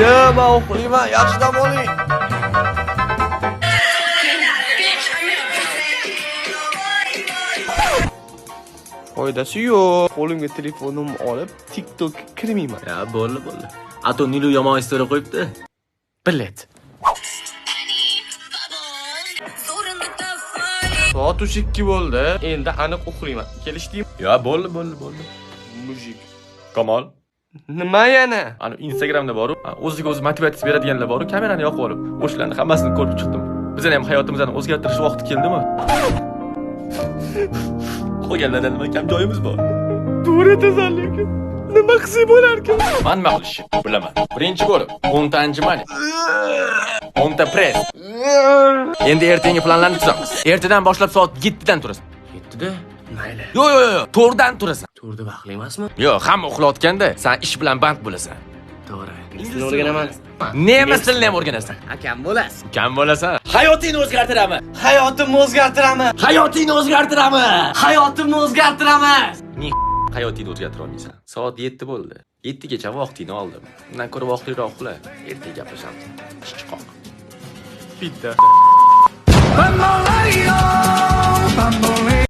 Oyi, men uxlayman, yaxshi dam oling. Foydasi yo'q. Qo'limga telefonimni olib, TikTok kirmayman. Ya bo'ldi bo'ldi. A Nilu yomon istoriya qo'yibdi. Bilet. Soat 2 bo'ldi. Endi aniq uxlayman. Kelishdingmi? Ya bo'ldi bo'ldi bo'ldi. Mujik. Kamol. Nima yana? Ani Instagramda boru, o'ziga o'zi motivatsiya beradiganlar boru, kamerani yoqib olib, o'shalarni hammasini ko'rib chiqdim. Bizning ham hayotimizni o'zgartirish vaqti keldimi? Qolganlardan nima kam joyimiz bor? To'g'ri aytasan lekin. Nima qilsak bo'larkan? Man nima qilishni bilaman. Birinchi bo'lib, 10 ta anjuman, 10 ta press. Endi ertangi planlarni tuzamiz. Ertadan boshlab soat 7 dan turasan. 7 da mayli Yo'q, yo'q, yo'q, 4 dan turasan. to'rda vaqtli emasmi Yo'q, hamma uxlayotganda sen ish bilan band bo'lasan. to'g'ri ingliz o'rganaman Nemis tilini ham o'rganasan. akam bo'lasiz Kam bo'lasan. hayotingni o'zgartiraman Hayotimni o'zgartiraman. hayotingni o'zgartiraman Hayotimni o'zgartiraman. Hayotingni o'zgartira olmaysan. Soat 7 bo'ldi. 7 gacha vaqtingni oldim. Undan ko'ra vaqtliroq uxla. Ertaga gaplashamiz. Chiqoq. Bitta.